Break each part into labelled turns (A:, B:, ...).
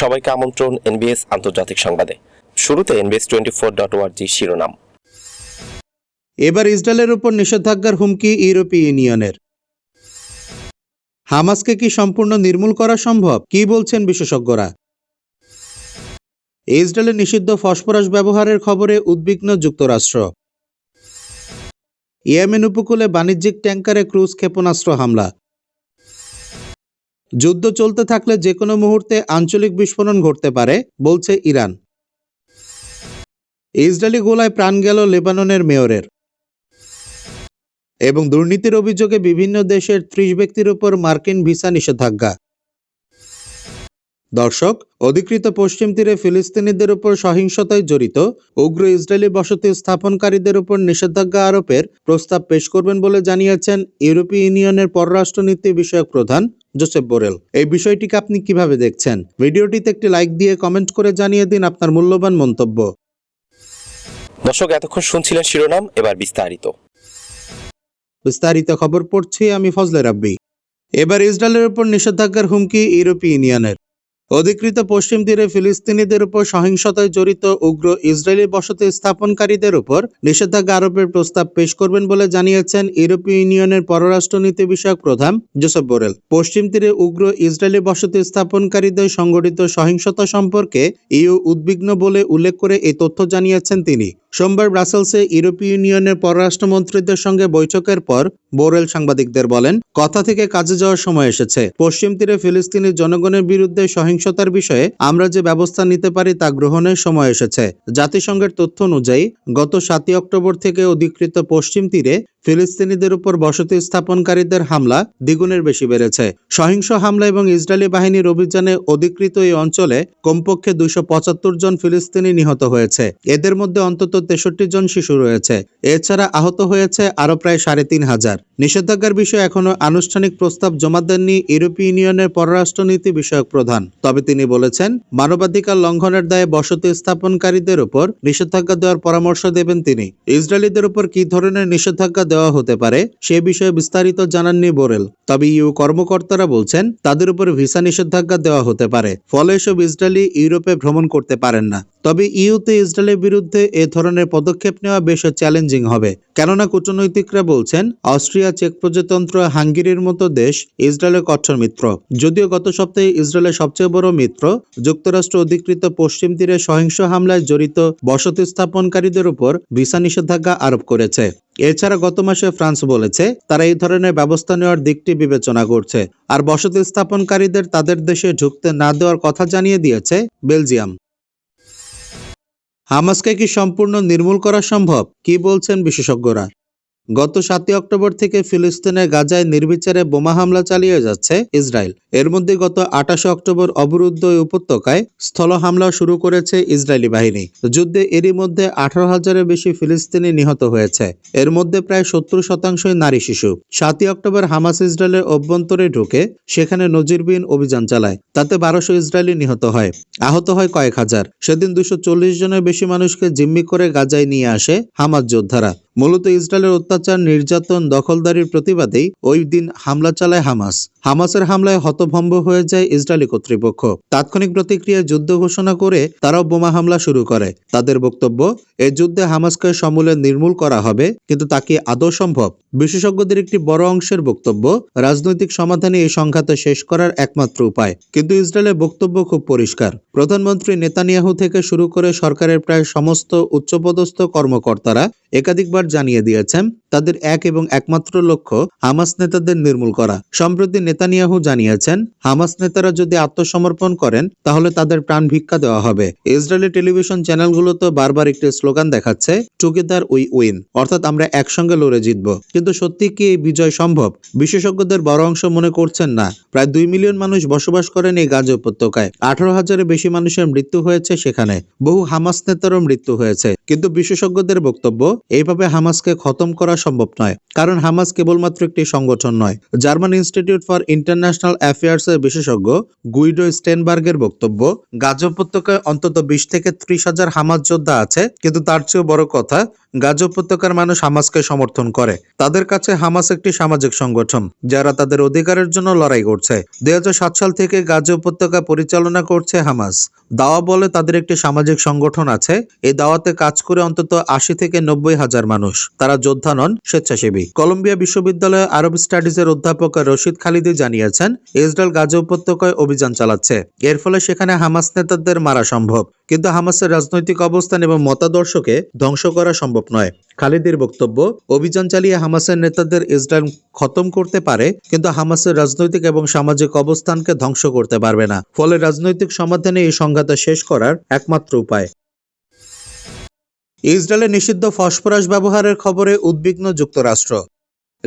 A: সবাইকে আমন্ত্রণ এনবিএস আন্তর্জাতিক সংবাদে। শুরুতে NBS twenty four dot org শিরোনাম।
B: এবার ইসরায়েলের উপর নিষেধাজ্ঞার হুমকি ইউরোপীয় ইউনিয়নের। হামাসকে কি সম্পূর্ণ নির্মূল করা সম্ভব? কি বলছেন বিশেষজ্ঞরা? ইসরায়েলের নিষিদ্ধ ফসফরাস ব্যবহারের খবরে উদ্বিগ্ন যুক্তরাষ্ট্র। ইয়েমেন উপকূলে বাণিজ্যিক ট্যাঙ্কারে ক্রুজ ক্ষেপণাস্ত্র হামলা। যুদ্ধ চলতে থাকলে যে কোনো মুহূর্তে আঞ্চলিক বিস্ফোরণ ঘটতে পারে, বলছে ইরান। ইসরায়েলি গোলায় প্রাণ গেল লেবাননের মেয়রের। এবং দুর্নীতির অভিযোগে বিভিন্ন দেশের ত্রিশ ব্যক্তির উপর মার্কিন ভিসা নিষেধাজ্ঞা। দর্শক অধিকৃত পশ্চিম তীরে ফিলিস্তিনিদের উপর সহিংসতায় জড়িত উগ্র ইসরায়েলি বসতি স্থাপনকারীদের উপর নিষেধাজ্ঞা আরোপের প্রস্তাব পেশ করবেন বলে জানিয়েছেন ইউরোপীয় ইউনিয়নের পররাষ্ট্রনীতি বিষয়ক প্রধান জোসেফ বোরেল। এই বিষয়টিকে আপনি কীভাবে দেখছেন? ভিডিওটিতে একটি লাইক দিয়ে কমেন্ট করে জানিয়ে দিন আপনার মূল্যবান মন্তব্য।
A: দর্শক এতক্ষণ শুনছিলেন শিরোনাম এবার বিস্তারিত।
B: বিস্তারিত খবর পড়ছি আমি ফজলে রাব্বি। এবার ইসরায়েলের উপর নিষেধাজ্ঞার হুমকি ইউরোপীয় ইউনিয়নের। অধিকৃত পশ্চিম তীরে ফিলিস্তিনিদের উপর সহিংসতায় জড়িত উগ্র ইসরায়েলি বসতি স্থাপনকারীদের উপর নিষেধাজ্ঞা আরোপের প্রস্তাব পেশ করবেন বলে জানিয়েছেন ইউরোপীয় ইউনিয়নের পররাষ্ট্রনীতি বিষয়ক প্রধান জোসেফ বোরেল। পশ্চিম তীরে উগ্র ইসরায়েলি বসতি স্থাপনকারীদের সংগঠিত সহিংসতা সম্পর্কে ইউ উদ্বিগ্ন বলে উল্লেখ করে এই তথ্য জানিয়েছেন তিনি। সোমবার ব্রাসেলসে ইউরোপীয় ইউনিয়নের পররাষ্ট্রমন্ত্রীদের সঙ্গে বৈঠকের পর বোরেল সাংবাদিকদের বলেন, কথা থেকে কাজে যাওয়ার সময় এসেছে। পশ্চিম তীরে ফিলিস্তিনি জনগণের বিরুদ্ধে সহিংসতার বিষয়ে আমরা যে ব্যবস্থা নিতে পারি তা গ্রহণের সময় এসেছে। জাতিসংঘের তথ্য অনুযায়ী, গত সাতই অক্টোবর থেকে অধিকৃত পশ্চিম তীরে ফিলিস্তিনিদের উপর বসতি স্থাপনকারীদের হামলা দ্বিগুণের বেশি বেড়েছে। সহিংস হামলা এবং ইসরায়েলি বাহিনীর অভিযানে অধিকৃত এই অঞ্চলে কমপক্ষে দুইশো পঁচাত্তর জন ফিলিস্তিনি নিহত হয়েছে। এদের মধ্যে অন্তত তেষট্টি জন শিশু রয়েছে। এছাড়া আহত হয়েছে আরও প্রায় সাড়ে তিন হাজার। নিষেধাজ্ঞার বিষয়ে এখনও আনুষ্ঠানিক প্রস্তাব জমা দেননি ইউরোপীয় ইউনিয়নের পররাষ্ট্রনীতি বিষয়ক প্রধান। তবে তিনি বলেছেন, মানবাধিকার লঙ্ঘনের দায়ে বসতি স্থাপনকারীদের উপর নিষেধাজ্ঞা দেওয়ার পরামর্শ দেবেন তিনি। ইসরায়েলিদের উপর কি ধরনের নিষেধাজ্ঞা দেওয়া হতে পারে, সে বিষয়ে বিস্তারিত জানাননি বোরেল। তবে ইউ কর্মকর্তারা বলছেন, তাদের উপর ভিসা নিষেধাজ্ঞা দেওয়া হতে পারে, ফলে এসব ইসরায়েলি ইউরোপে ভ্রমণ করতে পারেন না। তবে ইউতে ইসরায়েলের বিরুদ্ধে এ ধরনের পদক্ষেপ নেওয়া বেশ চ্যালেঞ্জিং হবে। কেননা কূটনৈতিকরা বলছেন, অস্ট্রিয়া চেক প্রজাতন্ত্র হাঙ্গেরির মতো দেশ ইসরায়েলের কঠোর মিত্র। যদিও গত সপ্তাহে ইসরায়েলের সবচেয়ে বড় মিত্র, যুক্তরাষ্ট্র অধিকৃত পশ্চিম তীরে সহিংস হামলায় জড়িত বসতি স্থাপনকারীদের উপর ভিসা নিষেধাজ্ঞা আরোপ করেছে। এছাড়া গত মাসে ফ্রান্স বলেছে, তারা এই ধরনের ব্যবস্থা নেওয়ার দিকটি বিবেচনা করছে। আর বসতি স্থাপনকারীদের তাদের দেশে ঢুকতে না দেওয়ার কথা জানিয়ে দিয়েছে বেলজিয়াম। হামাসকে কি সম্পূর্ণ নির্মূল করা সম্ভব? কি বলছেন বিশেষজ্ঞরা? গত সাতই অক্টোবর থেকে ফিলিস্তিনের গাজায় নির্বিচারে বোমা হামলা চালিয়ে যাচ্ছে ইসরায়েল। এর মধ্যে গত আঠাশে অক্টোবর অবরুদ্ধ উপত্যকায় স্থল হামলা শুরু করেছে ইসরায়েলি বাহিনী। যুদ্ধে এরই মধ্যে আঠারো হাজারের বেশি ফিলিস্তিনি নিহত হয়েছে। এর মধ্যে প্রায় সত্তর শতাংশই নারী শিশু। সাতই অক্টোবর হামাস ইসরায়েলের অভ্যন্তরে ঢুকে সেখানে নজিরবিহীন অভিযান চালায়। তাতে বারোশো ইসরায়েলি নিহত হয়। আহত হয় কয়েক হাজার। সেদিন দুশো জনের বেশি মানুষকে জিম্মি করে গাজায় নিয়ে আসে হামাস যোদ্ধারা। মূলত ইসরায়েলের অত্যাচার, নির্যাতন, দখলদারির প্রতিবাদেই ওই দিন হামলা চালায় হামাস। হামাসের হামলায় হতভম্ব হয়ে যায় ইসরায়েলি কর্তৃপক্ষ। তাৎক্ষণিক প্রতিক্রিয়ায় যুদ্ধ ঘোষণা করে তারাও বোমা হামলা শুরু করে। তাদের বক্তব্য এই যুদ্ধে হামাসকে সমূলে নির্মূল করা হবে, কিন্তু তা কি আদৌ সম্ভব? বিশেষজ্ঞদের একটি বড় অংশের বক্তব্য, রাজনৈতিক সমাধানে এই সংঘাত শেষ করার একমাত্র উপায়। কিন্তু ইসরায়েলের বক্তব্য খুব পরিষ্কার। প্রধানমন্ত্রী নেতানিয়াহু থেকে শুরু করে সরকারের প্রায় সমস্ত উচ্চপদস্থ কর্মকর্তারা একাধিকবার জানিয়ে দিয়েছেন। তাদের এক এবং একমাত্র লক্ষ্য হামাস নেতাদের নির্মূল করা। সম্প্রতি নেতানিয়াহু জানিয়েছেন, হামাস নেতারা যদি আত্মসমর্পণ করেন, তাহলে তাদের প্রাণ ভিক্ষা দেওয়া হবে। ইসরায়েলি টেলিভিশন চ্যানেলগুলোতে বারবার একটি স্লোগান দেখাচ্ছে টুগেদার উই উইন অর্থাৎ আমরা একসঙ্গে লড়ে জিতব। কিন্তু সত্যি কি এই বিজয় সম্ভব? বিশেষজ্ঞদের বড় অংশ মনে করছেন না। প্রায় দুই মিলিয়ন মানুষ বসবাস করেন এই গাজা উপত্যকায়। আঠারো হাজারের বেশি মানুষের মৃত্যু হয়েছে সেখানে। বহু হামাস নেতারও মৃত্যু হয়েছে। কিন্তু বিশেষজ্ঞদের বক্তব্য, এইভাবে হামাসকে খতম করা সম্ভব নয়, কারণ হামাস কেবলমাত্র একটি সংগঠন নয়। German institute for international affairs এর বিশেষজ্ঞ গুইডো স্টেনবার্গের বক্তব্য, গাজ উপত্যকায় অন্তত বিশ থেকে ত্রিশ হাজার হামাস যোদ্ধা আছে, কিন্তু তার চেয়েও বড় কথা গাজা উপত্যকার মানুষ হামাসকে সমর্থন করে। তাদের কাছে হামাস একটি সামাজিক সংগঠন, যারা তাদের অধিকারের জন্য লড়াই করছে। দুই হাজার সাত সাল থেকে গাজা উপত্যকা পরিচালনা করছে হামাস। দাওয়া বলে তাদের একটি সামাজিক সংগঠন আছে। এই দাওয়াতে কাজ করে অন্তত আশি থেকে নব্বই হাজার মানুষ। তারা যোদ্ধা নন, স্বেচ্ছাসেবী। কলম্বিয়া বিশ্ববিদ্যালয়ে আরব স্টাডিজের অধ্যাপক রশিদ খালিদি জানিয়েছেন, ইসরায়েল গাজা উপত্যকায় অভিযান চালাচ্ছে। এর ফলে সেখানে হামাস নেতাদের মারা সম্ভব। কিন্তু হামাসের রাজনৈতিক অবস্থান এবং মতাদর্শকে ধ্বংস করা সম্ভব নয়। খালিদের বক্তব্য, অভিযান চালিয়ে হামাসের নেতাদের ইসরায়েল খতম করতে পারে, কিন্তু হামাসের রাজনৈতিক এবং সামাজিক অবস্থানকে ধ্বংস করতে পারবে না। ফলে রাজনৈতিক সমাধানে এই সংঘাত শেষ করার একমাত্র উপায়। ইসরায়েলে নিষিদ্ধ ফসফরাস ব্যবহারের খবরে উদ্বিগ্ন যুক্তরাষ্ট্র।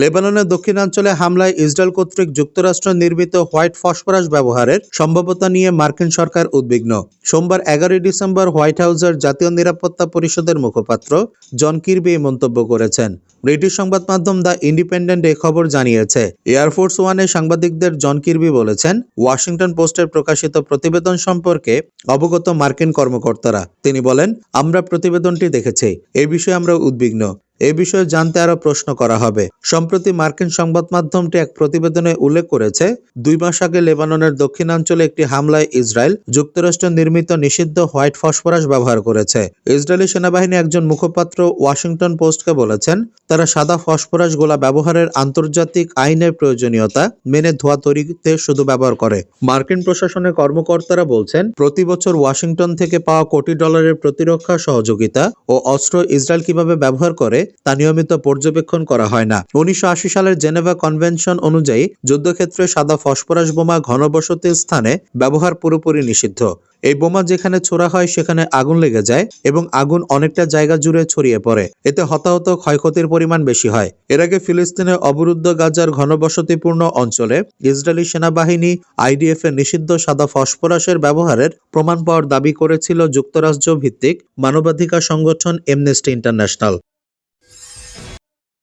B: লেবাননের দক্ষিণাঞ্চলে হামলায় ইসরায়েল কর্তৃক যুক্তরাষ্ট্র নির্মিত হোয়াইট ফসফরাস ব্যবহারের সম্ভাব্যতা নিয়ে মার্কিন সরকার উদ্বিগ্ন। সোমবার এগারোই ডিসেম্বর হোয়াইট হাউসের জাতীয় নিরাপত্তা পরিষদের মুখপাত্র জন কির্বি মন্তব্য করেছেন। ব্রিটিশ সংবাদ মাধ্যম দ্য ইন্ডিপেন্ডেন্ট এ খবর জানিয়েছে। এয়ারফোর্স ওয়ানে সাংবাদিকদের জন কির্বি বলেছেন, ওয়াশিংটন পোস্টের প্রকাশিত প্রতিবেদন সম্পর্কে অবগত মার্কিন কর্মকর্তারা। তিনি বলেন, আমরা প্রতিবেদনটি দেখেছি। এই বিষয়ে আমরা উদ্বিগ্ন। এ বিষয়ে জানতে আরও প্রশ্ন করা হবে। সম্প্রতি মার্কিন সংবাদ মাধ্যমটি এক প্রতিবেদনে উল্লেখ করেছে, দুই মাস আগে লেবাননের দক্ষিণাঞ্চলে একটি হামলায় ইসরায়েল যুক্তরাষ্ট্র নির্মিত নিষিদ্ধ হোয়াইট ফসফরাস ব্যবহার করেছে। ইসরায়েলি সেনাবাহিনী একজন মুখপাত্র ওয়াশিংটন পোস্টকে বলেছেন, তারা সাদা ফসফরাস গোলা ব্যবহারের আন্তর্জাতিক আইনের প্রয়োজনীয়তা মেনে ধোয়া তৈরিতে শুধু ব্যবহার করে। মার্কিন প্রশাসনের কর্মকর্তারা বলছেন, প্রতি বছর ওয়াশিংটন থেকে পাওয়া কোটি ডলারের প্রতিরক্ষা সহযোগিতা ও অস্ত্র ইসরায়েল কীভাবে ব্যবহার করে তা নিয়মিত পর্যবেক্ষণ করা হয় না। উনিশশো আশি সালের জেনেভা কনভেনশন অনুযায়ী যুদ্ধক্ষেত্রে সাদা ফসফরাস বোমা ঘনবসতির স্থানে ব্যবহার পুরোপুরি নিষিদ্ধ। এই বোমা যেখানে ছোড়া হয়, সেখানে আগুন লেগে যায় এবং আগুন অনেকটা জায়গা জুড়ে ছড়িয়ে পড়ে। এতে হতাহত ক্ষয়ক্ষতির পরিমাণ বেশি হয়। এর আগে ফিলিস্তিনের অবরুদ্ধ গাজার ঘনবসতিপূর্ণ অঞ্চলে ইসরায়েলি সেনাবাহিনী আইডিএফ এর নিষিদ্ধ সাদা ফসফরাসের ব্যবহারের প্রমাণ পাওয়ার দাবি করেছিল যুক্তরাষ্ট্র ভিত্তিক মানবাধিকার সংগঠন এমনেস্টি ইন্টারন্যাশনাল।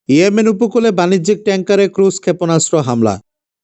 B: ইয়েমেন উপকূলে বাণিজ্যিক ট্যাঙ্কারে ক্রুজ ক্ষেপণাস্ত্র হামলা।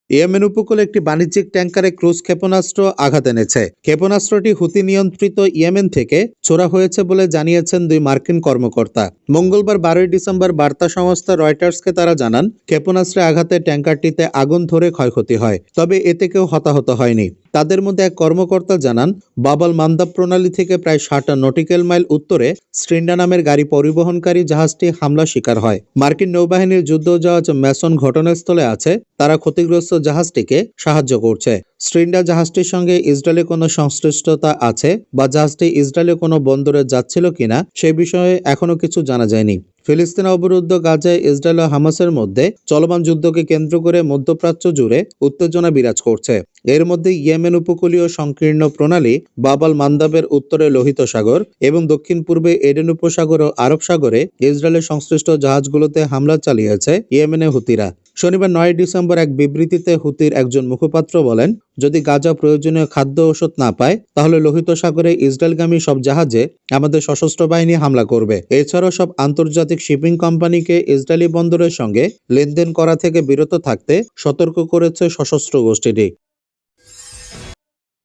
B: ইয়েমেন উপকূলে একটি বাণিজ্যিক ট্যাঙ্কারে ক্রুজ ক্ষেপণাস্ত্র আঘাত এনেছে। ক্ষেপণাস্ত্রটি হুতি নিয়ন্ত্রিত ইয়েমেন থেকে ছোড়া হয়েছে বলে জানিয়েছেন দুই মার্কিন কর্মকর্তা। মঙ্গলবার বারোই ডিসেম্বর বার্তা সংস্থা রয়টার্সকে তারা জানান, ক্ষেপণাস্ত্রে আঘাতে ট্যাঙ্কারটিতে আগুন ধরে ক্ষয়ক্ষতি হয়, তবে এতে কেউ হতাহত হয়নি। তাদের মধ্যে এক কর্মকর্তা জানান, বাবাল মান্দাব প্রণালী থেকে প্রায় ষাট নটিক্যাল মাইল উত্তরে স্ট্রিন্ডা নামের গাড়ি পরিবহনকারী জাহাজটি হামলা শিকার হয়। মার্কিন নৌবাহিনীর যুদ্ধ জাহাজ ম্যাসন ঘটনাস্থলে আছে, তারা ক্ষতিগ্রস্ত জাহাজটিকে সাহায্য করছে। স্ট্রিন্ডা জাহাজটির সঙ্গে ইসরায়েলের কোনো সংশ্লিষ্টতা আছে বা জাহাজটি ইসরায়েলের কোনো বন্দরে যাচ্ছিল কিনা সে বিষয়ে এখনও কিছু জানা যায়নি। ফিলিস্তিন অবরুদ্ধ গাজায় ইসরায়েল ও হামাসের মধ্যে চলমান যুদ্ধকে কেন্দ্র করে মধ্যপ্রাচ্য জুড়ে উত্তেজনা বিরাজ করছে। এর মধ্যে ইয়েমেন উপকূলীয় সংকীর্ণ প্রণালী বাবাল মান্দাবের উত্তরে লোহিত সাগর এবং দক্ষিণ পূর্বে এডেন উপসাগর ও আরব সাগরে ইসরায়েলের সংশ্লিষ্ট জাহাজগুলোতে হামলা চালিয়েছে ইয়েমেনে হুতিরা। শনিবার নয় ডিসেম্বর এক বিবৃতিতে হুতির একজন মুখপাত্র বলেন, যদি গাজা প্রয়োজনীয় খাদ্য ঔষধ না পায়, তাহলে লোহিত সাগরে ইসরায়েলগামী সব জাহাজে আমাদের সশস্ত্র বাহিনী হামলা করবে। এছাড়াও সব আন্তর্জাতিক শিপিং কোম্পানিকে ইসরায়েলি বন্দরের সঙ্গে লেনদেন করা থেকে বিরত থাকতে সতর্ক করেছে সশস্ত্র গোষ্ঠীটি।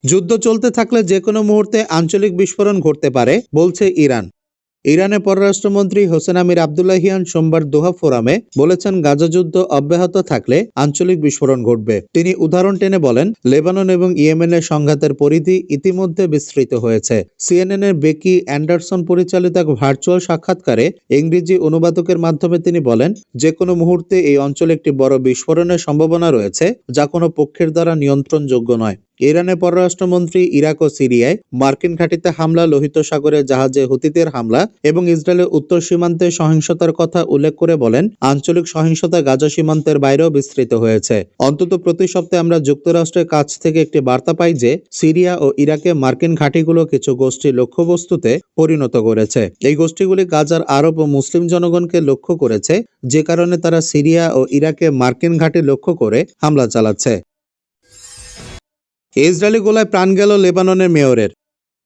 B: যুদ্ধ চলতে থাকলে যে কোনো মুহূর্তে আঞ্চলিক বিস্ফোরণ ঘটতে পারে, বলছে ইরান। ইরানের পররাষ্ট্রমন্ত্রী হোসেন আমির আবদুল্লাহিয়ান সোমবার দোহা ফোরামে বলেছেন, গাজা যুদ্ধ অব্যাহত থাকলে আঞ্চলিক বিস্ফোরণ ঘটবে। তিনি উদাহরণ টেনে বলেন, লেবানন এবং ইয়েমেনের সংঘাতের পরিধি ইতিমধ্যে বিস্তৃত হয়েছে। সিএনএন এর বেকি অ্যান্ডারসন পরিচালিত এক ভার্চুয়াল সাক্ষাৎকারে ইংরেজি অনুবাদকের মাধ্যমে তিনি বলেন, যে কোনো মুহূর্তে এই অঞ্চলে একটি বড় বিস্ফোরণের সম্ভাবনা রয়েছে, যা কোনো পক্ষের দ্বারা নিয়ন্ত্রণযোগ্য নয়। ইরানের পররাষ্ট্রমন্ত্রী ইরাক ও সিরিয়ায় মার্কিন ঘাঁটিতে হামলা, লোহিত সাগরে জাহাজে হুতিদের হামলা এবং ইসরায়েলের উত্তর সীমান্তে সহিংসতার কথা উল্লেখ করে বলেন, আঞ্চলিক সহিংসতা গাজা সীমান্তের বাইরেও বিস্তৃত হয়েছে। অন্তত প্রতি সপ্তাহে আমরা যুক্তরাষ্ট্রের কাছ থেকে একটি বার্তা পাই যে, সিরিয়া ও ইরাকে মার্কিন ঘাঁটিগুলো কিছু গোষ্ঠী লক্ষ্যবস্তুতে পরিণত করেছে। এই গোষ্ঠীগুলি গাজার আরব ও মুসলিম জনগণকে লক্ষ্য করেছে, যে কারণে তারা সিরিয়া ও ইরাকে মার্কিন ঘাঁটি লক্ষ্য করে হামলা চালাচ্ছে। ইসরায়েলি গোলায় প্রাণ গেল লেবাননের মেয়রের।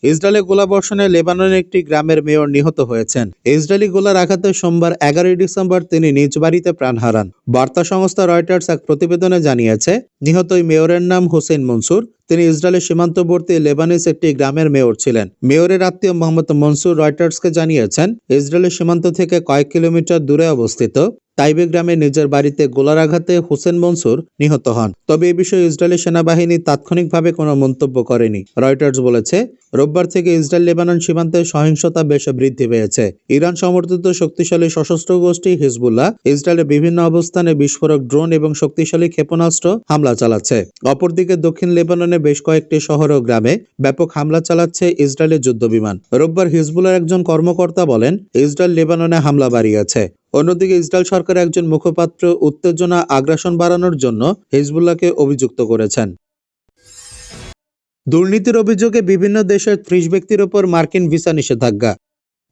B: ইসরায়েলে গোলাবর্ষণে লেবাননের একটি গ্রামের মেয়র নিহত হয়েছেন। ইসরায়েলি গোলার আঘাতে সোমবার এগারোই ডিসেম্বর তিনি নিজ বাড়িতে প্রাণ হারান। বার্তা সংস্থা রয়টার্স এক প্রতিবেদনে জানিয়েছে নিহত ওই মেয়রের নাম হোসেন মনসুর। তিনি ইসরায়েলের সীমান্তবর্তী লেবানিস একটি গ্রামের মেয়র ছিলেন। মেয়রের আত্মীয় মোহাম্মদ মনসুর রয়টার্সকে জানিয়েছেন, ইসরায়েলের সীমান্ত থেকে কয়েক কিলোমিটার দূরে অবস্থিত তাইবে গ্রামে নিজের বাড়িতে গোলার আঘাতে হোসেন মনসুর নিহত হন। তবে এ বিষয়ে ইসরায়েলি সেনাবাহিনী তাৎক্ষণিকভাবে কোনো মন্তব্য করেনি। রয়টার্স বলেছে, রোববার থেকে ইসরায়েল লেবানন সীমান্তে সহিংসতা বেশ বৃদ্ধি পেয়েছে। ইরান সমর্থিত শক্তিশালী সশস্ত্র গোষ্ঠী হিজবুল্লাহ ইসরায়েলের বিভিন্ন অবস্থানে বিস্ফোরক ড্রোন এবং শক্তিশালী ক্ষেপণাস্ত্র হামলা চালাচ্ছে। অপরদিকে দক্ষিণ লেবাননে বেশ কয়েকটি শহর ও গ্রামে ব্যাপক হামলা চালাচ্ছে ইসরায়েলের যুদ্ধবিমান। রোববার হিজবুল্লার একজন কর্মকর্তা বলেন, ইসরায়েল লেবাননে হামলা বাড়িয়েছে। অন্যদিকে ইসরায়েল সরকার একজন মুখপাত্র উত্তেজনা, আগ্রাসন বাড়ানোর জন্য হিজবুল্লাহকে অভিযুক্ত করেছেন। দুর্নীতির অভিযোগে বিভিন্ন দেশের ত্রিশ ব্যক্তির ওপর মার্কিন ভিসা নিষেধাজ্ঞা।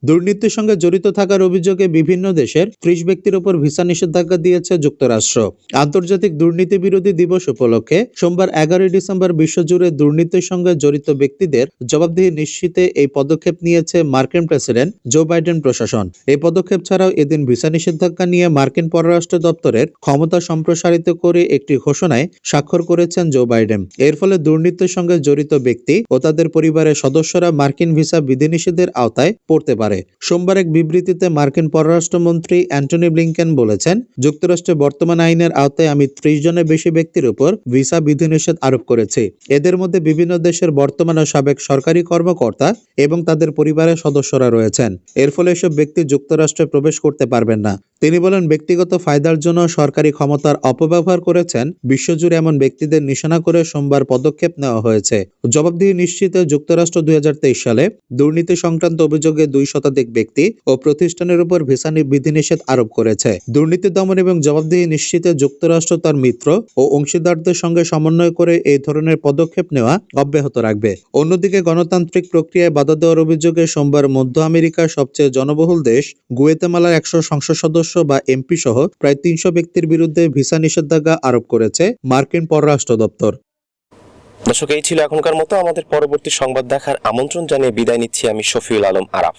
B: দুর্নীতির সঙ্গে জড়িত থাকার অভিযোগে বিভিন্ন দেশের ত্রিশ ব্যক্তির ওপর ভিসা নিষেধাজ্ঞা দিয়েছে যুক্তরাষ্ট্র। আন্তর্জাতিক দুর্নীতি বিরোধী দিবস উপলক্ষে সোমবার এগারোই ডিসেম্বর বিশ্বজুড়ে দুর্নীতির সঙ্গে জড়িত ব্যক্তিদের জবাবদিহি নিশ্চিতে এই পদক্ষেপ নিয়েছে মার্কিন প্রেসিডেন্ট জো বাইডেন প্রশাসন। এই পদক্ষেপ ছাড়াও এদিন ভিসা নিষেধাজ্ঞা নিয়ে মার্কিন পররাষ্ট্র দপ্তরের ক্ষমতা সম্প্রসারিত করে একটি ঘোষণায় স্বাক্ষর করেছেন জো বাইডেন। এর ফলে দুর্নীতির সঙ্গে জড়িত ব্যক্তি ও তাদের পরিবারের সদস্যরা মার্কিন ভিসা বিধিনিষেধের আওতায় পড়তে পারে সোমবার এক বিবৃতিতে মার্কিন পররাষ্ট্রমন্ত্রী অ্যান্টনি ব্লিংকেন বলেছেন যুক্তরাষ্ট্রের বর্তমান আইনের আওতায় আমি ত্রিশ জনের বেশি ব্যক্তির উপর ভিসা বিধিনিষেধ আরোপ করেছি। এদের মধ্যে বিভিন্ন দেশের বর্তমান ও সাবেক সরকারি কর্মকর্তা এবং তাদের পরিবারের সদস্যরা রয়েছেন। এর ফলে এসব ব্যক্তি যুক্তরাষ্ট্রে প্রবেশ করতে পারবেন না। তিনি বলেন, ব্যক্তিগত ফায়দার জন্য সরকারি ক্ষমতার অপব্যবহার করেছেন, বিশ্বজুড়ে এমন ব্যক্তিদের নিশানা করে সোমবার পদক্ষেপ নেওয়া হয়েছে। জবাবদিহি নিশ্চিত যুক্তরাষ্ট্র দুই হাজার তেইশ সালে দুর্নীতি সংক্রান্ত অভিযোগে দুই শতাধিক ব্যক্তি ও প্রতিষ্ঠানের উপর ভিসা বিধিনিষেধ আরোপ করেছে। দুর্নীতি দমন এবং জবাবদিহি নিশ্চিতে যুক্তরাষ্ট্র তার মিত্র ও অংশীদারদের সঙ্গে সমন্বয় করে এই ধরনের পদক্ষেপ নেওয়া অব্যাহত রাখবে। অন্যদিকে গণতান্ত্রিক প্রক্রিয়ায় বাধা দেওয়ার অভিযোগে সোমবার মধ্য আমেরিকার সবচেয়ে জনবহুল দেশ গুয়েতেমালার একশো সংসদ সদস্য বা এমপি সহ প্রায় তিনশো ব্যক্তির বিরুদ্ধে ভিসা নিষেধাজ্ঞা আরোপ করেছে মার্কিন পররাষ্ট্র দপ্তর।
A: দর্শক, এই ছিল এখনকার মতো। আমাদের পরবর্তী সংবাদ দেখার আমন্ত্রণ জানিয়ে বিদায় নিচ্ছি আমি শফিউল আলম আরাফ।